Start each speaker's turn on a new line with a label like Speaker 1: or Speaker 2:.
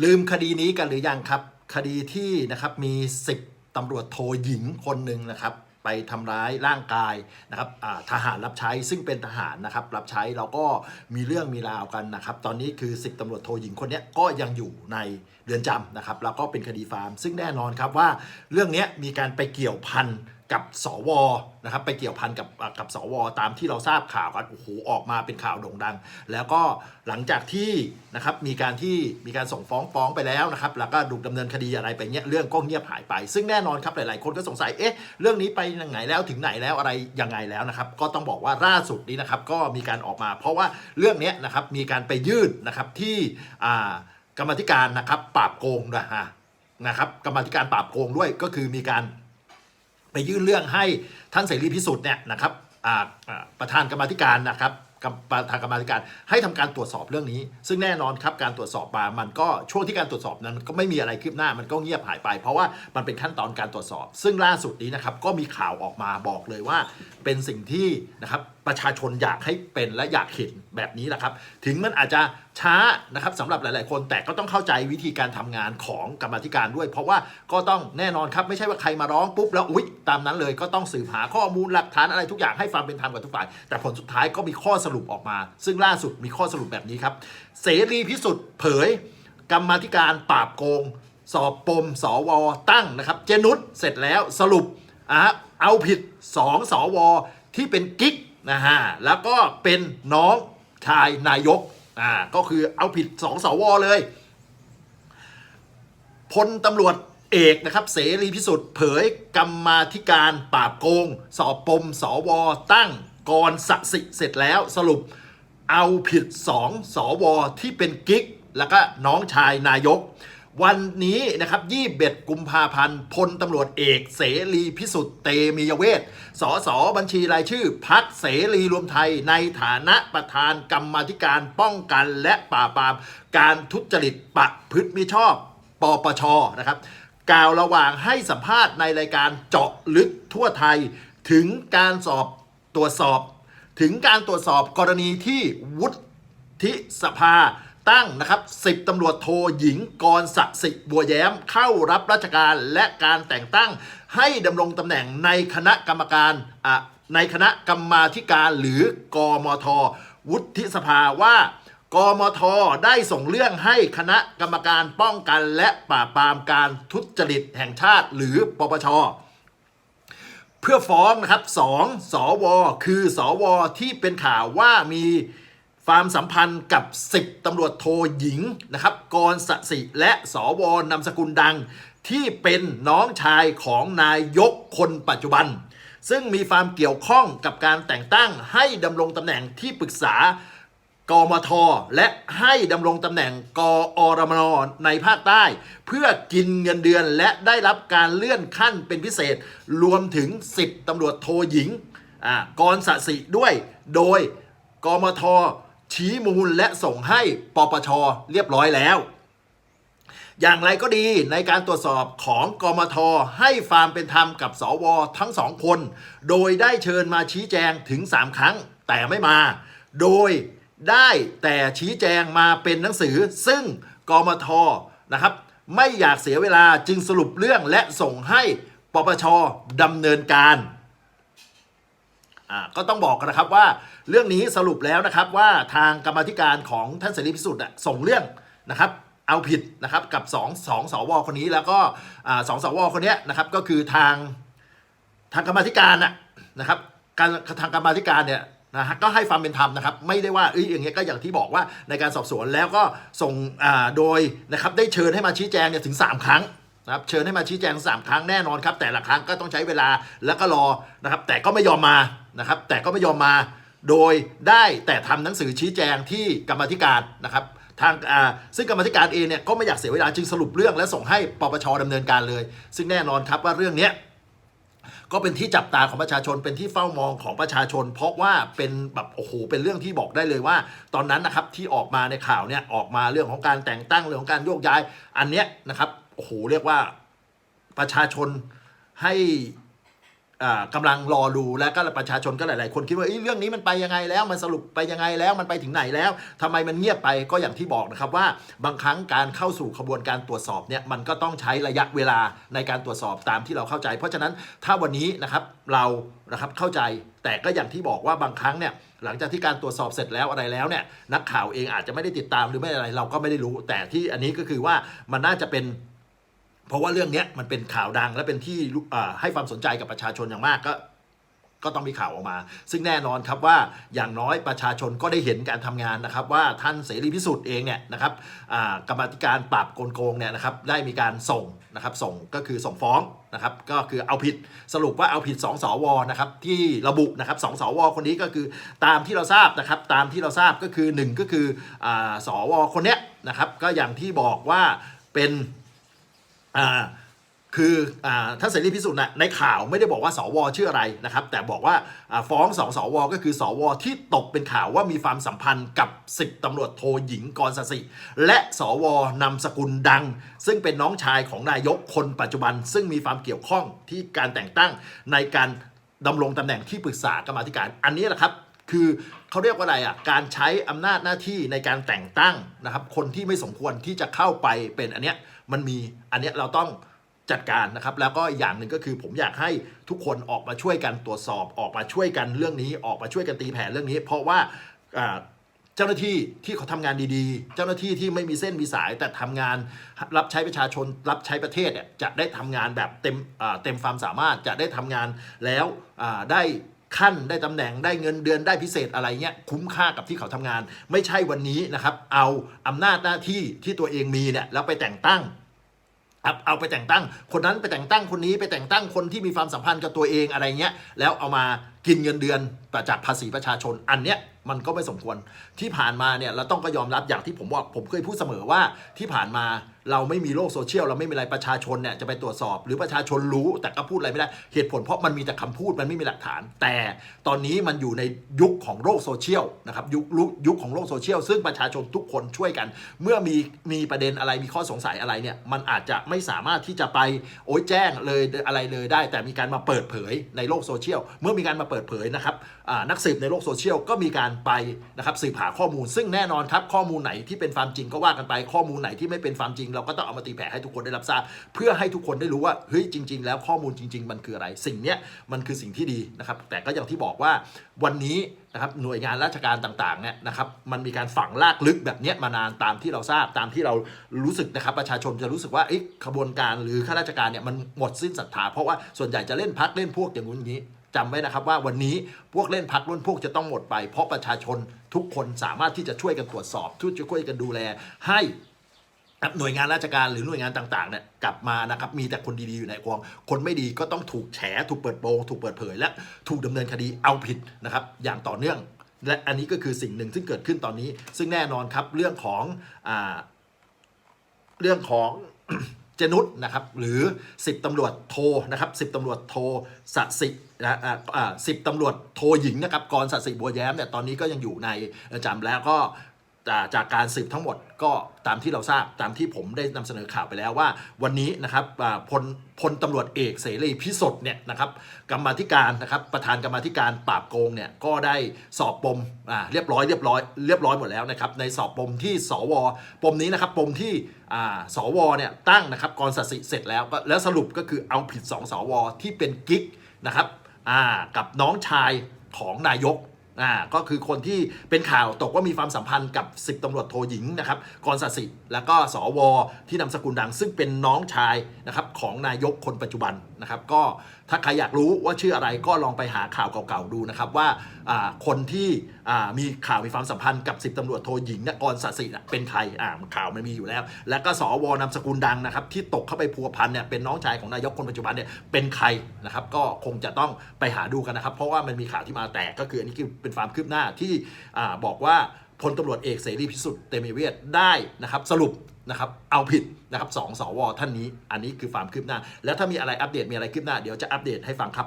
Speaker 1: ลืมคดีนี้กันหรือยังครับ คดีที่นะครับมี 10ตำรวจโทหญิงคนหนึ่งนะครับไปทำร้ายร่างกายนะครับทหารรับใช้ซึ่งเป็นทหารนะครับรับใช้เราก็มีเรื่องมีราวกันนะครับ ตอนนี้คือ 10ตำรวจโทหญิงคนนี้ก็ยังอยู่ในเรือนจำนะครับแล้วก็เป็นคดีฟาร์ม ซึ่งแน่นอนครับว่าเรื่องนี้มีการไปเกี่ยวพัน กับสวนะครับไปเกี่ยวพันกับกับสว ตามที่เราทราบข่าวกันโอ้โหออกมาเป็นข่าวโด่งดัง แล้วก็หลังจากที่นะครับมีการที่มีการส่งฟ้องฟ้องไปแล้วนะครับแล้วก็ดูดำเนินคดีอะไรไปเนี้ยเรื่องก็เงียบหายไป ซึ่งแน่นอนครับหลาย ๆ คนก็สงสัยเอ๊ะเรื่องนี้ไปยังไงแล้วถึงไหนแล้วอะไรยังไงแล้วนะครับก็ต้องบอกว่าล่าสุดนี้นะครับก็มีการออกมา เพราะว่าเรื่องเนี้ยนะครับมีการไปยื่นนะครับที่อ่ากรรมธิการนะครับปราบโกงนะฮะนะครับกรรมธิการปราบโกงด้วยก็คือมีการ ไปยื่นเรื่องให้ท่านเสรีพิสุทธิ์เนี่ยนะครับประธานกรรมธิการนะครับประธานกรรมธิการให้ทำการตรวจสอบเรื่องนี้ ซึ่งแน่นอนครับการตรวจสอบมามันก็ช่วงที่การตรวจสอบนั้นก็ไม่มีอะไรคืบหน้ามันก็เงียบหายไป เพราะว่ามันเป็นขั้นตอนการตรวจสอบ ซึ่งล่าสุดนี้นะครับก็มีข่าวออกมาบอกเลยว่าเป็นสิ่งที่นะครับประชาชนอยากให้เป็นและอยากเห็นแบบนี้แหละครับ ถึงมันอาจจะช้านะครับสำหรับหลาย ๆ คนแต่ก็ต้องเข้าใจวิธีการทำงานของกรรมธิการด้วย เพราะว่าก็ต้องแน่นอนครับ ไม่ใช่ว่าใครมาร้องปุ๊บแล้วอุ๊ยตามนั้นเลยก็ต้องสืบหาข้อมูลหลักฐานอะไรทุกอย่างให้ความเป็นธรรมกับทุกฝ่าย แต่ผลสุดท้ายก็มีข้อสรุปออกมา ซึ่งล่าสุดมีข้อสรุปแบบนี้ครับ เสรีพิสุทธิ์เผย กรรมธิการปราบโกง สอบปมสวตั้งนะครับ เจนุสเสร็จแล้วสรุปอะเอาผิด2สวที่เป็นกิ๊ก นะฮะแล้วก็เป็นน้องชายนายกอ่าก็คือเอาผิด2สวเลยพลตำรวจเอกนะครับเสรีพิสุทธิ์เผยกรรมาธิการปราบโกง สอบปมสวตั้งกรสสิเสร็จแล้วสรุปเอาผิด2สวที่เป็นกิ๊ก แล้วก็น้องชายนายก วันนี้นะครับ21กุมภาพันธ์พลตำรวจเอกเสรีพิสุทธิ์เตมียเวทสสบัญชีรายชื่อพักเสรีรวมไทยในฐานะประธานกรรมาธิการป้องกันและปราบปราม การทุจริตประพฤติมิชอบปปชนะครับ กล่าวระหว่างให้สัมภาษณ์ในรายการเจาะลึกทั่วไทย ถึงการสอบตรวจสอบ ถึงการตรวจสอบกรณีที่วุฒิสภา ตั้งนะครับสิบตำรวจโทหญิงกรสสิบัวแย้ม เข้ารับราชการและการแต่งตั้ง ให้ดำรงตำแหน่งในคณะกรรมการในคณะกรรมาธิการหรือกมท วุฒิสภาว่ากมทได้ส่งเรื่องให้คณะกรรมการป้องกันและปราบปรามการทุจริตแห่งชาติหรือปปชเพื่อฟ้องนะครับสองสว คือสวที่เป็นข่าวว่ามี ความสัมพันธ์กับ 10ตำรวจโทหญิงนะครับกรสสิและสวนามสกุลดัง ที่เป็นน้องชายของนายกคนปัจจุบัน ซึ่งมีความเกี่ยวข้องกับการแต่งตั้งให้ดำรงตำแหน่งที่ปรึกษากมท และให้ดำรงตำแหน่งกอรมนในภาคใต้ เพื่อกินเงินเดือนและได้รับการเลื่อนขั้นเป็นพิเศษ รวมถึง 10ตำรวจโทหญิงอ่ากรสสิด้วย โดยกมท ชี้มูลและส่งให้ปปชเรียบร้อยแล้ว อย่างไรก็ดีในการตรวจสอบของกมทให้ความเป็นธรรมกับสวทั้งสองคน โดยได้เชิญมาชี้แจงถึง 3 ครั้งแต่ไม่มา โดยได้แต่ชี้แจงมาเป็นหนังสือ ซึ่งกมทนะครับไม่อยากเสียเวลาจึงสรุปเรื่องและส่งให้ปปชดำเนินการ ก็ต้องบอกกันนะครับว่าเรื่องนี้สรุปแล้วนะครับว่าทางกรรมธิการของท่านเสรีพิสุทธิ์ส่งเรื่องนะครับเอาผิดนะครับกับ2งสวคนนี้แล้วก็สองสวคนนี้นะครับก็คือทางทางกรรมธิการนะครับการทางกรรมธิการเนี่ยนะฮะก็ให้ความเป็นธรรมนะครับ ไม่ได้ว่าเอ้ยอย่างเงี้ยก็อย่างที่บอกว่าในการสอบสวนแล้วก็ส่งโดยนะครับได้เชิญให้มาชี้แจงเนี่ยถึง 3 ครั้ง นะครับเชิญให้มาชี้แจง 3 ครั้งแน่นอนครับ แต่ละครั้งก็ต้องใช้เวลาแล้วก็รอนะครับ แต่ก็ไม่ยอมมานะครับ แต่ก็ไม่ยอมมา โดยได้แต่ทำหนังสือชี้แจงที่กรรมธิการนะครับทางซึ่งกรรมธิการเองเนี่ยก็ไม่อยากเสียเวลาจึงสรุปเรื่องและส่งให้ปปชดำเนินการเลย ซึ่งแน่นอนครับว่าเรื่องนี้ก็เป็นที่จับตาของประชาชนเป็นที่เฝ้ามองของประชาชน เพราะว่าเป็นแบบโอ้โหเป็นเรื่องที่บอกได้เลยว่า ตอนนั้นนะครับที่ออกมาในข่าวเนี่ยออกมาเรื่องของการแต่งตั้งเรื่องของการโยกย้ายอันเนี้ยนะครับ โอ้โหเรียกว่าประชาชนให้อ่ากำลังรอดูและก็ประชาชนก็หลาย ๆ คนคิดว่าเอ้เรื่องนี้มันไปยังไงแล้วมันสรุปไปยังไงแล้วมันไปถึงไหนแล้วทำไมมันเงียบไปก็อย่างที่บอกนะครับว่าบางครั้งการเข้าสู่ขบวนการตรวจสอบเนี่ยมันก็ต้องใช้ระยะเวลาในการตรวจสอบตามที่เราเข้าใจ เพราะฉะนั้นถ้าวันนี้นะครับเรานะครับเข้าใจแต่ก็อย่างที่บอกว่าบางครั้งเนี่ยหลังจากที่การตรวจสอบเสร็จแล้วอะไรแล้วเนี่ยนักข่าวเองอาจจะไม่ได้ติดตามหรือไม่อะไรเราก็ไม่ได้รู้ แต่ที่อันนี้ก็คือว่ามันน่าจะเป็น เพราะว่าเรื่องนี้มันเป็นข่าวดังและเป็นที่ให้ความสนใจกับประชาชนอย่างมากก็ก็ต้องมีข่าวออกมา ซึ่งแน่นอนครับว่าอย่างน้อยประชาชนก็ได้เห็นการทำงานนะครับ ว่าท่านเสรีพิสุทธิ์เองเนี่ยนะครับกรรมธิการปราบโกลโกงเนี่ยนะครับได้มีการส่งนะครับส่งก็คือส่งฟ้องนะครับก็คือเอาผิดสรุปว่าเอาผิด 2 สวนะครับที่ระบุนะครับสองสวคนนี้ก็คือตามที่เราทราบนะครับตามที่เราทราบก็คือ 1 ก็คืออสวคนเนี้ยนะครับก็อย่างที่บอกว่าเป็น อ่าคืออท่านเสรีพิสุทธิ์นะในข่าวไม่ได้บอกว่าสวชื่ออะไรนะครับ แต่บอกว่าฟ้องสองสวก็คือสวที่ตกเป็นข่าวว่ามีความสัมพันธ์กับสิบตำรวจโทหญิงกรสสิ และสวนำสกุลดัง ซึ่งเป็นน้องชายของนายกคนปัจจุบัน ซึ่งมีความเกี่ยวข้องที่การแต่งตั้งในการดำรงตำแหน่งที่ปรึกษากรรมาธิการอันนี้แหละครับ คือเขาเรียกว่าอะไรอะการใช้อำนาจหน้าที่ในการแต่งตั้งนะครับคนที่ไม่สมควรที่จะเข้าไปเป็นอันเนี้ยมันมีอันเนี้ยเราต้องจัดการนะครับ แล้วก็อย่างหนึ่งก็คือผมอยากให้ทุกคนออกมาช่วยกันตรวจสอบออกมาช่วยกันเรื่องนี้ออกมาช่วยกันตีแผ่เรื่องนี้ เพราะว่าเจ้าหน้าที่ที่เขาทำงานดีๆ เจ้าหน้าที่ที่ไม่มีเส้นมีสายแต่ทำงานรับใช้ประชาชนรับใช้ประเทศเนี่ยจะได้ทำงานแบบเต็มเต็มความสามารถจะได้ทำงานแล้วได้ ขั้นได้ตำแหน่งได้เงินเดือนได้พิเศษอะไรเงี้ยคุ้มค่ากับที่เขาทำงาน ไม่ใช่วันนี้นะครับ เอาอำนาจหน้าที่ที่ตัวเองมีเนี่ยแล้วไปแต่งตั้งเอาไปแต่งตั้ง คนนั้นไปแต่งตั้งคนนี้ไปแต่งตั้งคนที่มีความสัมพันธ์กับตัวเองอะไรเงี้ยแล้วเอามา กินเงินเดือนแต่จากภาษีประชาชนอันเนี้ยมันก็ไม่สมควรที่ผ่านมาเนี่ยเราต้องก็ยอมรับอย่างที่ผมบอกผมเคยพูดเสมอว่าที่ผ่านมาเราไม่มีโลกโซเชียลเราไม่มีอะไรประชาชนเนี่ยจะไปตรวจสอบ หรือประชาชนรู้แต่ก็พูดอะไรไม่ได้เหตุผลเพราะมันมีแต่คำพูดมันไม่มีหลักฐาน แต่ตอนนี้มันอยู่ในยุคของโลกโซเชียลนะครับยุคยุคยุคของโลกโซเชียลซึ่งประชาชนทุกคนช่วยกัน เมื่อมีมีประเด็นอะไรมีข้อสงสัยอะไรเนี่ยมันอาจจะไม่สามารถที่จะไปโอ้ยแจ้งเลยอะไรเลยได้ แต่มีการมาเปิดเผยในโลกโซเชียลเมื่อมีการมาเปิดเผยนะครับนักสืบในโลกโซเชียลก็มีการไปนะครับสืบหาข้อมูล ซึ่งแน่นอนครับข้อมูลไหนที่เป็นความจริงก็ว่ากันไปข้อมูลไหนที่ไม่เป็นความจริง เราก็ต้องเอามาตีแผ่ให้ทุกคนได้รับทราบ เพื่อให้ทุกคนได้รู้ว่าเฮ้ยจริง ๆ แล้วข้อมูลจริง ๆ มันคืออะไร สิ่งเนี้ยมันคือสิ่งที่ดีนะครับแต่ก็อย่างที่บอกว่าวันนี้นะครับหน่วยงานราชการต่างๆเนี่ยนะครับมันมีการฝังลากลึกแบบนี้มานานตามที่เราทราบตามที่เรารู้สึกนะครับประชาชนจะรู้สึกว่าเอ๊ะขบวนการหรือข้าราชการเนี่ยมันหมดสิ้นศรัทธาเพราะว่าส่วนใหญ่จะเล่นพักเล่นพวกอย่างนู้นอย่างนี้ จำไว้นะครับว่าวันนี้พวกเล่นพักรุ่นพวกจะต้องหมดไป เพราะประชาชนทุกคนสามารถที่จะช่วยกันตรวจสอบทุกจะช่วยกันดูแลให้หน่วยงานราชการหรือหน่วยงานต่างๆเนี่ยกลับมานะครับมีแต่คนดีๆอยู่ในกองคนไม่ดีก็ต้องถูกแฉถูกเปิดโปงถูกเปิดเผย และถูกดำเนินคดีเอาผิดนะครับอย่างต่อเนื่อง และอันนี้ก็คือสิ่งหนึ่งซึ่งเกิดขึ้นตอนนี้ ซึ่งแน่นอนครับเรื่องของอเรื่องของ จนุษนะครับหรือ 10ตำรวจโทนะครับ10ตำรวจโทสสินะอ่าอ่าสิบตำรวจโทหญิงนะครับกรสัสิบัวแย้มเนี่ยตอนนี้ก็ยังอยู่ในจำแล้วก็ จากจากการสืบทั้งหมดก็ตามที่เราทราบตามที่ผมได้นำเสนอข่าวไปแล้วว่า วันนี้นะครับพลพลตำรวจเอกเสรีพิสุทธิ์เนี่ยนะครับกรรมธิการนะครับประธานกรรมธิการปราบโกงเนี่ยก็ได้สอบปมอ่าเรียบร้อยเรียบร้อยเรียบร้อยหมดแล้วนะครับในสอบปมที่สวปมนี้นะครับปมที่อ่าสวเนี่ยตั้งนะครับกรสัสิเสร็จแล้วแล้วสรุปก็คือเอาผิด 2 สวที่เป็นกิ๊กนะครับอ่ากับน้องชายของนายก อ่าก็คือคนที่เป็นข่าวตกว่ามีความสัมพันธ์กับ 10ตำรวจโทหญิงนะครับกรศสิ แล้วก็สวที่นาสกุลดัง ซึ่งเป็นน้องชายนะครับของนายกคนปัจจุบันนะครับ ก็ถ้าใครอยากรู้ว่าชื่ออะไรก็ลองไปหาข่าวเก่าๆดูนะครับว่าอ่าคนที่อ่ามีข่าวมีความสัมพันธ์กับ 10ตำรวจโทหญิงนยกรศสิเป็นใครอ่าข่าวมันมีอยู่แล้ว แล้วก็สวนาสกุลดังนะครับ ที่ตกเข้าไปพัวพันเนี่ยเป็นน้องชายของนายกคนปัจจุบันเนี่ยเป็นใครนะครับ ก็คงจะต้องไปหาดูกันนะครับ เพราะว่ามันมีข่าวที่มาแตกก็คืออันนี้คือเป็นความคืบหน้าที่บอกว่าพลตำรวจเอกเสรีพิสุทธิ์เตมีเวทได้นะครับสรุปนะครับเอาผิดนะครับสองสวท่านนี้ อันนี้คือความคืบหน้า แล้วถ้ามีอะไรอัปเดตมีอะไรคืบหน้าเดี๋ยวจะอัปเดตให้ฟังครับ